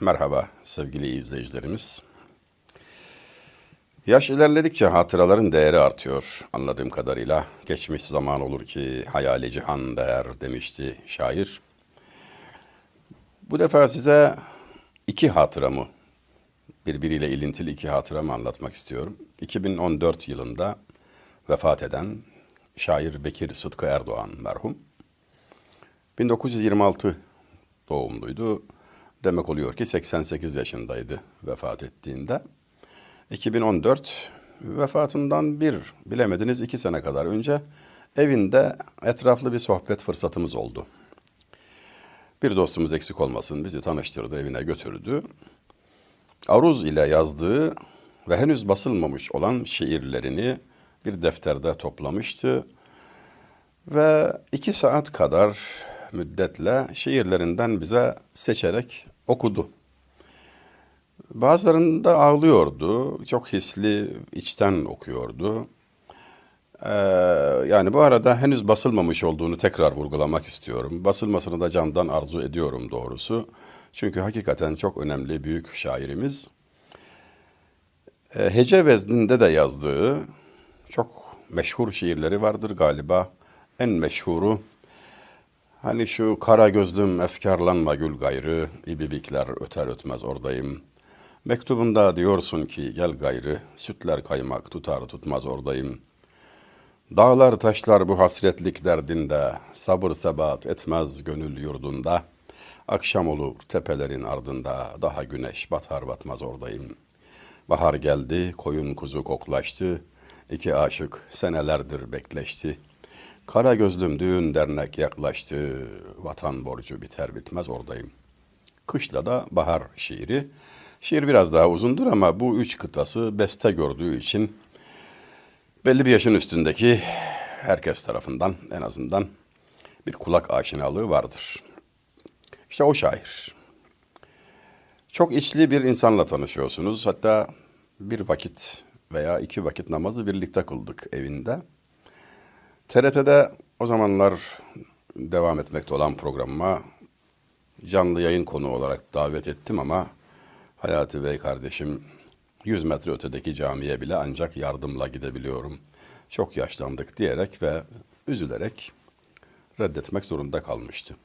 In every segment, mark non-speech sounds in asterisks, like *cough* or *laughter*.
Merhaba sevgili izleyicilerimiz. Yaş ilerledikçe hatıraların değeri artıyor anladığım kadarıyla. Geçmiş zaman olur ki hayali cihan değer demişti şair. Bu defa size iki hatıramı, birbiriyle ilintili iki hatıramı anlatmak istiyorum. 2014 yılında vefat eden şair Bekir Sıtkı Erdoğan merhum. 1926 doğumluydu. Demek oluyor ki 88 yaşındaydı vefat ettiğinde. 2014 vefatından bir, bilemediniz iki sene kadar önce evinde etraflı bir sohbet fırsatımız oldu. Bir dostumuz eksik olmasın bizi tanıştırdı, evine götürdü. Aruz ile yazdığı ve henüz basılmamış olan şiirlerini bir defterde toplamıştı. Ve iki saat kadar müddetle şiirlerinden bize seçerek okudu. Bazılarında ağlıyordu, çok hisli, içten okuyordu. Ee, yani bu arada henüz basılmamış olduğunu tekrar vurgulamak istiyorum. Basılmasını da candan arzu ediyorum doğrusu. Çünkü hakikaten çok önemli büyük şairimiz. Ee, hece vezninde de yazdığı çok meşhur şiirleri vardır galiba. En meşhuru hani şu kara gözlüm efkarlanma gül gayrı, ibibikler öter ötmez oradayım. Mektubunda diyorsun ki gel gayrı, sütler kaymak tutar tutmaz oradayım. Dağlar taşlar bu hasretlik derdinde, sabır sebat etmez gönül yurdunda. Akşam olur tepelerin ardında, daha güneş batar batmaz oradayım. Bahar geldi, koyun kuzu koklaştı, iki aşık senelerdir bekleşti. Kara gözlüm düğün dernek yaklaştı, vatan borcu biter bitmez oradayım. Kışla da bahar şiiri. Şiir biraz daha uzundur ama bu üç kıtası beste gördüğü için belli bir yaşın üstündeki herkes tarafından en azından bir kulak aşinalığı vardır. İşte o şair. Çok içli bir insanla tanışıyorsunuz. Hatta bir vakit veya iki vakit namazı birlikte kıldık evinde. TRT'de o zamanlar devam etmekte olan programıma canlı yayın konu olarak davet ettim ama Hayati Bey kardeşim 100 metre ötedeki camiye bile ancak yardımla gidebiliyorum. Çok yaşlandık diyerek ve üzülerek reddetmek zorunda kalmıştı.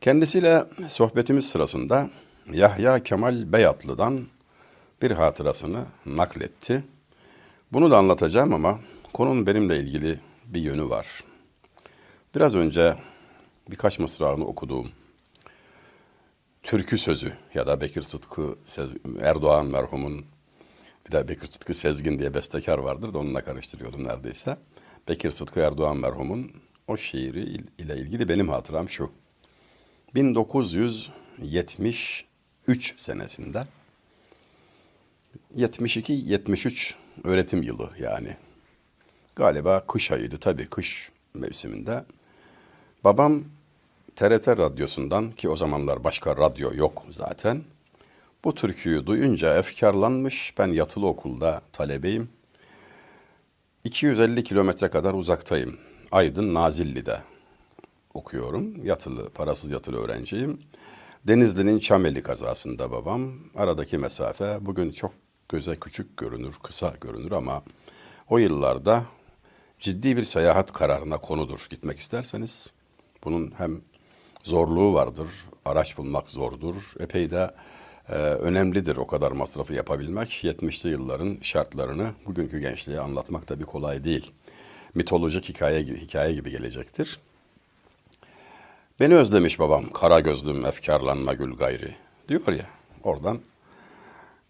Kendisiyle sohbetimiz sırasında Yahya Kemal Beyatlı'dan bir hatırasını nakletti. Bunu da anlatacağım ama konunun benimle ilgili bir yönü var. Biraz önce birkaç mısrağını okuduğum türkü sözü ya da Bekir Sıtkı Sez Erdoğan merhumun bir de Bekir Sıtkı Sezgin diye bestekar vardır da onunla karıştırıyordum neredeyse. Bekir Sıtkı Erdoğan merhumun o şiiri ile ilgili benim hatıram şu. 1973 senesinde 72-73 öğretim yılı yani. Galiba kış ayıydı tabii kış mevsiminde. Babam TRT radyosundan ki o zamanlar başka radyo yok zaten. Bu türküyü duyunca efkarlanmış. Ben yatılı okulda talebeyim. 250 kilometre kadar uzaktayım. Aydın Nazilli'de okuyorum. Yatılı, parasız yatılı öğrenciyim. Denizli'nin Çameli kazasında babam. Aradaki mesafe bugün çok göze küçük görünür, kısa görünür ama o yıllarda ciddi bir seyahat kararına konudur. Gitmek isterseniz bunun hem zorluğu vardır, araç bulmak zordur. Epey de e, önemlidir o kadar masrafı yapabilmek. 70'li yılların şartlarını bugünkü gençliğe anlatmak tabii kolay değil. Mitolojik hikaye hikaye gibi gelecektir. Beni özlemiş babam, kara gözlüm efkarlanma gül gayri diyor ya oradan.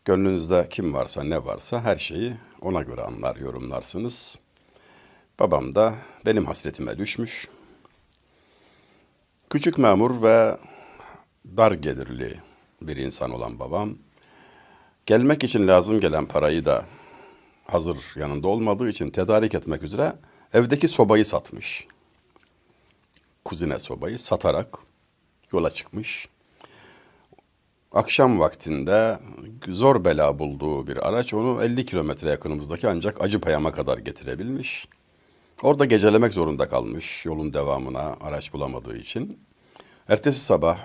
Gönlünüzde kim varsa ne varsa her şeyi ona göre anlar, yorumlarsınız. Babam da benim hasretime düşmüş. Küçük memur ve dar gelirli bir insan olan babam, gelmek için lazım gelen parayı da hazır yanında olmadığı için tedarik etmek üzere evdeki sobayı satmış. Kuzine sobayı satarak yola çıkmış. Akşam vaktinde zor bela bulduğu bir araç onu 50 kilometre yakınımızdaki ancak Acıpayam'a kadar getirebilmiş. Orada gecelemek zorunda kalmış yolun devamına araç bulamadığı için. Ertesi sabah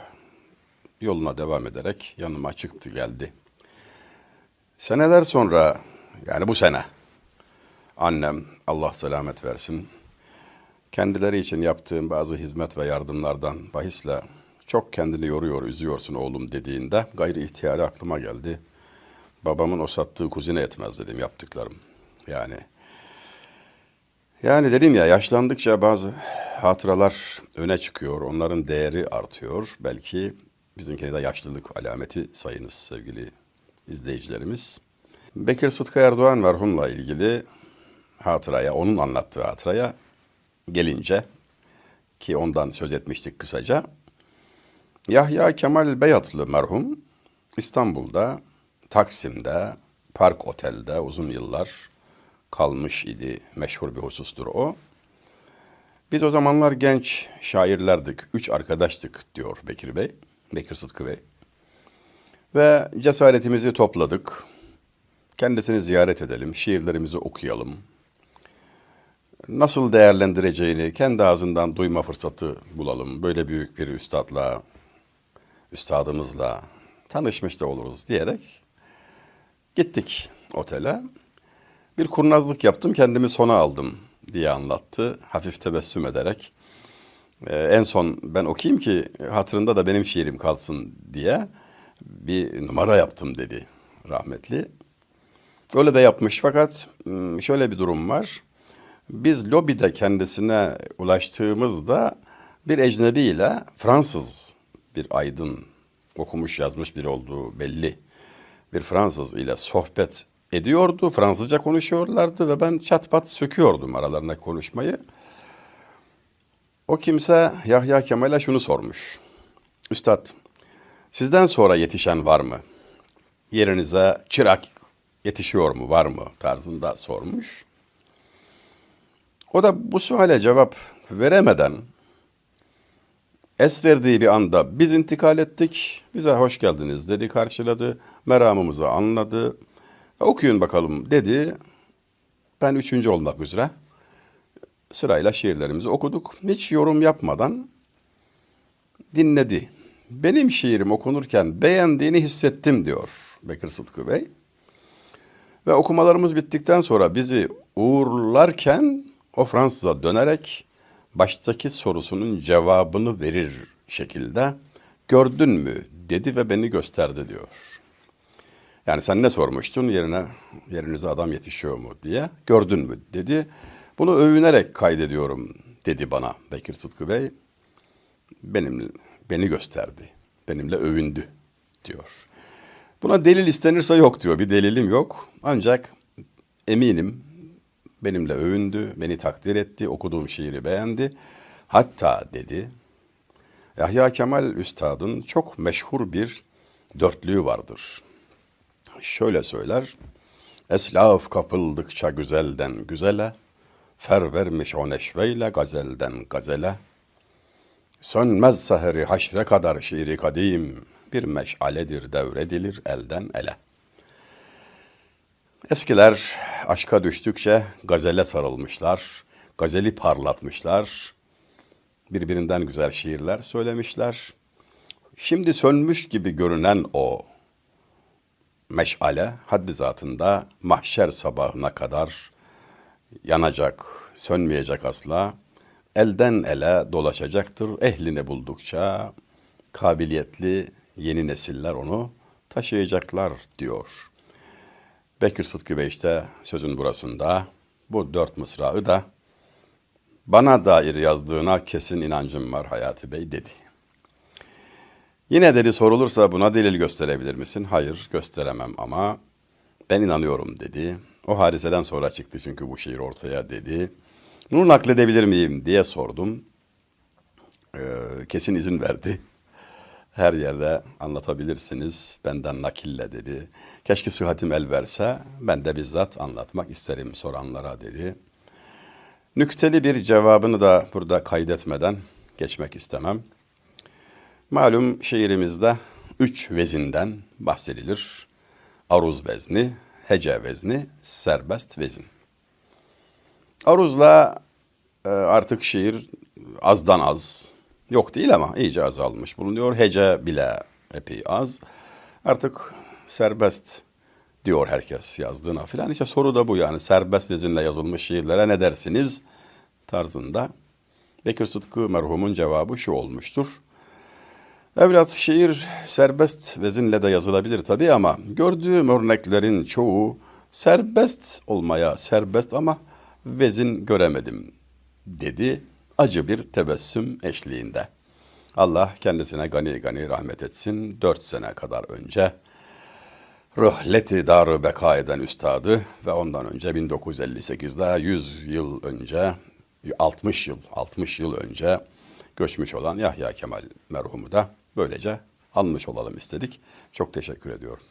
yoluna devam ederek yanıma çıktı geldi. Seneler sonra yani bu sene annem Allah selamet versin kendileri için yaptığım bazı hizmet ve yardımlardan bahisle çok kendini yoruyor, üzüyorsun oğlum dediğinde gayri ihtiyari aklıma geldi. Babamın o sattığı kuzine etmez dedim yaptıklarım. Yani yani dedim ya yaşlandıkça bazı hatıralar öne çıkıyor. Onların değeri artıyor. Belki bizimkine de yaşlılık alameti sayınız sevgili izleyicilerimiz. Bekir Sıtkı Erdoğan merhumla ilgili hatıraya, onun anlattığı hatıraya gelince ki ondan söz etmiştik kısaca. Yahya Kemal Beyatlı merhum İstanbul'da, Taksim'de, Park Otel'de uzun yıllar kalmış idi. Meşhur bir husustur o. Biz o zamanlar genç şairlerdik, üç arkadaştık diyor Bekir Bey, Bekir Sıtkı Bey. Ve cesaretimizi topladık. Kendisini ziyaret edelim, şiirlerimizi okuyalım. Nasıl değerlendireceğini kendi ağzından duyma fırsatı bulalım. Böyle büyük bir üstadla, üstadımızla tanışmış da oluruz diyerek gittik otele. Bir kurnazlık yaptım, kendimi sona aldım diye anlattı. Hafif tebessüm ederek. Ee, en son ben okuyayım ki hatırında da benim şiirim kalsın diye bir numara yaptım dedi rahmetli. Öyle de yapmış fakat şöyle bir durum var. Biz lobide kendisine ulaştığımızda bir ecnebiyle Fransız bir aydın okumuş yazmış biri olduğu belli bir Fransız ile sohbet ediyordu. Fransızca konuşuyorlardı ve ben çat pat söküyordum aralarındaki konuşmayı. O kimse Yahya Kemal'e şunu sormuş. Üstad, sizden sonra yetişen var mı? Yerinize çırak yetişiyor mu, var mı tarzında sormuş. O da bu suale cevap veremeden es verdiği bir anda biz intikal ettik, bize hoş geldiniz dedi, karşıladı, meramımızı anladı, okuyun bakalım dedi. Ben üçüncü olmak üzere sırayla şiirlerimizi okuduk. Hiç yorum yapmadan dinledi. Benim şiirim okunurken beğendiğini hissettim diyor Bekir Sıtkı Bey. Ve okumalarımız bittikten sonra bizi uğurlarken o Fransız'a dönerek baştaki sorusunun cevabını verir şekilde gördün mü dedi ve beni gösterdi diyor. Yani sen ne sormuştun yerine yerinize adam yetişiyor mu diye gördün mü dedi. Bunu övünerek kaydediyorum dedi bana Bekir Sıtkı Bey. Benim beni gösterdi. Benimle övündü diyor. Buna delil istenirse yok diyor. Bir delilim yok. Ancak eminim benimle övündü, beni takdir etti, okuduğum şiiri beğendi. Hatta dedi, Yahya Kemal Üstad'ın çok meşhur bir dörtlüğü vardır. Şöyle söyler, Eslaf kapıldıkça güzelden güzele, fer vermiş o neşveyle gazelden gazele. Sönmez seheri haşre kadar şiiri kadim, bir meşaledir devredilir elden ele. Eskiler aşka düştükçe gazele sarılmışlar, gazeli parlatmışlar, birbirinden güzel şiirler söylemişler. Şimdi sönmüş gibi görünen o meşale haddi zatında mahşer sabahına kadar yanacak, sönmeyecek asla. Elden ele dolaşacaktır. Ehlini buldukça kabiliyetli yeni nesiller onu taşıyacaklar diyor. Bekir Sıtkı Bey işte sözün burasında bu dört mısrağı da bana dair yazdığına kesin inancım var Hayati Bey dedi. Yine dedi sorulursa buna delil gösterebilir misin? Hayır gösteremem ama ben inanıyorum dedi. O hadiseden sonra çıktı çünkü bu şiir ortaya dedi. Bunu nakledebilir miyim diye sordum. Ee, kesin izin verdi. *laughs* Her yerde anlatabilirsiniz benden nakille dedi. Keşke sıhhatim el verse ben de bizzat anlatmak isterim soranlara dedi. Nükteli bir cevabını da burada kaydetmeden geçmek istemem. Malum şiirimizde üç vezinden bahsedilir. Aruz vezni, hece vezni, serbest vezin. Aruzla e, artık şiir azdan az, yok değil ama iyice azalmış bulunuyor. Hece bile epey az. Artık serbest diyor herkes yazdığına filan. İşte soru da bu yani serbest vezinle yazılmış şiirlere ne dersiniz tarzında. Bekir Sıtkı merhumun cevabı şu olmuştur. Evlat şiir serbest vezinle de yazılabilir tabii ama gördüğüm örneklerin çoğu serbest olmaya serbest ama vezin göremedim dedi acı bir tebessüm eşliğinde. Allah kendisine gani gani rahmet etsin. Dört sene kadar önce Röhleti Darı Beka eden üstadı ve ondan önce 1958'de 100 yıl önce 60 yıl 60 yıl önce göçmüş olan Yahya Kemal merhumu da böylece anmış olalım istedik. Çok teşekkür ediyorum.